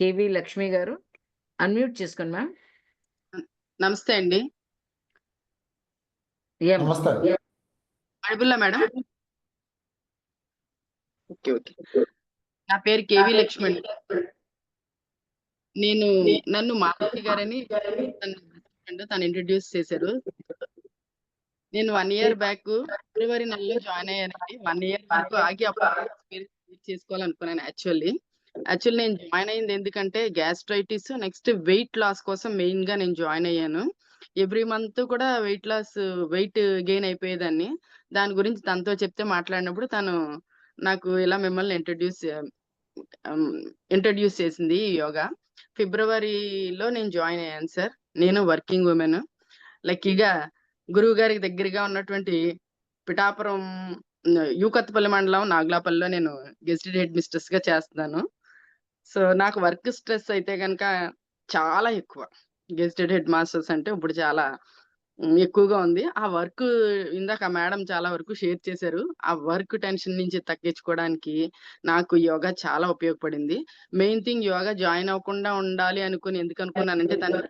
KV Lakshmi గారు unmute చేసుకోండి ma'am. నమస్తే అండి. అడిబుల్లా మేడం? Okay okay. నా పేరు కేవి లక్ష్మణ్. నేను నన్ను మాధవి గారని తన ఇంట్రడ్యూస్ చేశారు. నేను వన్ ఇయర్ బ్యాక్ ఫిబ్రవరి నెలలో జాయిన్ అయ్యానండి. వన్ ఇయర్ వరకు ఆగి అప్పుడు చేసుకోవాలనుకున్నాను యాక్చువల్లీ యాక్చువల్ నేను జాయిన్ అయింది ఎందుకంటే గ్యాస్ట్రైటిస్ నెక్స్ట్ వెయిట్ లాస్ కోసం మెయిన్గా నేను జాయిన్ అయ్యాను. ఎవ్రీ మంత్ కూడా వెయిట్ లాస్ వెయిట్ గెయిన్ అయిపోయేదాన్ని. దాని గురించి తనతో చెప్తే మాట్లాడినప్పుడు తను నాకు ఇలా మిమ్మల్ని ఇంట్రడ్యూస్ ఇంట్రడ్యూస్ చేసింది ఈ యోగా. ఫిబ్రవరిలో నేను జాయిన్ అయ్యాను సార్. నేను వర్కింగ్ ఉమెన్. లక్కీగా గురువు గారికి దగ్గరగా ఉన్నటువంటి పిఠాపురం యూకత్పల్లి మండలం నాగ్లాపల్లిలో నేను గెస్టెడ్ హెడ్ మిస్టర్స్గా చేస్తున్నాను. సో నాకు వర్క్ స్ట్రెస్ అయితే కనుక చాలా ఎక్కువ. గెస్టెడ్ హెడ్ మాస్టర్స్ అంటే ఇప్పుడు చాలా ఎక్కువగా ఉంది. ఆ వర్క్ ఇందాక మేడం చాలా వరకు షేర్ చేశారు. ఆ వర్క్ టెన్షన్ నుంచి తగ్గించుకోవడానికి నాకు యోగా చాలా ఉపయోగపడింది. మెయిన్ థింగ్ యోగా జాయిన్ అవ్వకుండా ఉండాలి అనుకుని ఎందుకు అనుకున్నానంటే తను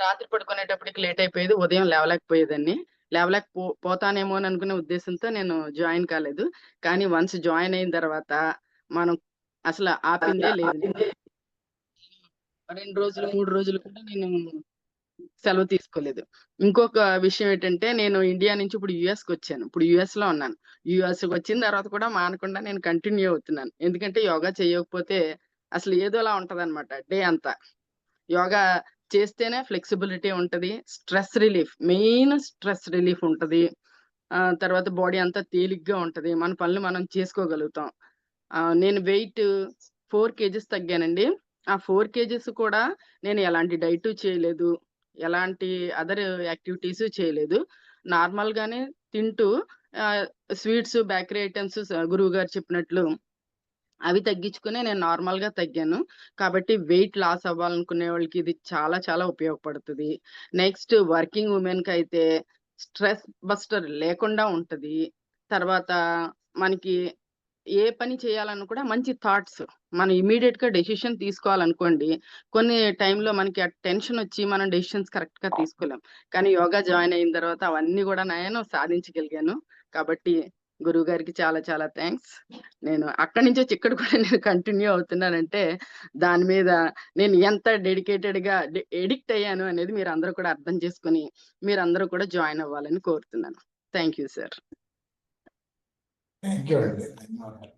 రాత్రి పడుకునేటప్పటికి లేట్ అయిపోయేది ఉదయం లేవలేకపోయేదాన్ని. లేవలేక పో పోతానేమో అని అనుకునే ఉద్దేశంతో నేను జాయిన్ కాలేదు. కానీ వన్స్ జాయిన్ అయిన తర్వాత మనం అసలు ఆపిందే లేదు. రెండు రోజులు మూడు రోజులు కూడా నేను సెలవు తీసుకోలేదు. ఇంకొక విషయం ఏంటంటే నేను ఇండియా నుంచి ఇప్పుడు యుఎస్కి వచ్చాను. ఇప్పుడు యుఎస్లో ఉన్నాను. యుఎస్కి వచ్చిన తర్వాత కూడా మానకుండా నేను కంటిన్యూ అవుతున్నాను. ఎందుకంటే యోగా చేయకపోతే అసలు ఏదోలా ఉంటది అనమాట డే అంతా. యోగా చేస్తేనే ఫ్లెక్సిబిలిటీ ఉంటది stress relief main stress relief ఉంటది. ఆ తర్వాత బాడీ అంతా తేలిగ్గా ఉంటది. మన పనులు మనం చేసుకోగలుగుతాం. నేను వెయిట్ ఫోర్ కేజెస్ తగ్గానండి. ఆ ఫోర్ కేజెస్ కూడా నేను ఎలాంటి డైట్ చేయలేదు ఎలాంటి అదర్ యాక్టివిటీస్ చేయలేదు. నార్మల్గానే తింటూ స్వీట్స్ బేకరీ ఐటమ్స్ గురువు గారు చెప్పినట్లు అవి తగ్గించుకునే నేను నార్మల్గా తగ్గాను. కాబట్టి వెయిట్ లాస్ అవ్వాలనుకునే వాళ్ళకి ఇది చాలా చాలా ఉపయోగపడుతుంది. నెక్స్ట్ వర్కింగ్ ఉమెన్కి అయితే స్ట్రెస్ బస్టర్ లేకుండా ఉంటుంది. తర్వాత మనకి ఏ పని చేయాలన్నా కూడా మంచి థాట్స్. మనం ఇమీడియట్గా డెసిషన్ తీసుకోవాలనుకోండి కొన్ని టైంలో మనకి ఆ టెన్షన్ వచ్చి మనం డెసిషన్స్ కరెక్ట్గా తీసుకోలేం. కానీ యోగా జాయిన్ అయిన తర్వాత అవన్నీ కూడా నేను సాధించగలిగాను. కాబట్టి గురువు గారికి చాలా చాలా థ్యాంక్స్. నేను అక్కడి నుంచి వచ్చి ఇక్కడ కూడా నేను కంటిన్యూ అవుతున్నానంటే దాని మీద నేను ఎంత డెడికేటెడ్గా ఎడిక్ట్ అయ్యాను అనేది మీరు అందరూ కూడా అర్థం చేసుకుని మీరు అందరూ కూడా జాయిన్ అవ్వాలని కోరుతున్నాను. Thank you sir. Thank you అండి ధన్యవాదాలు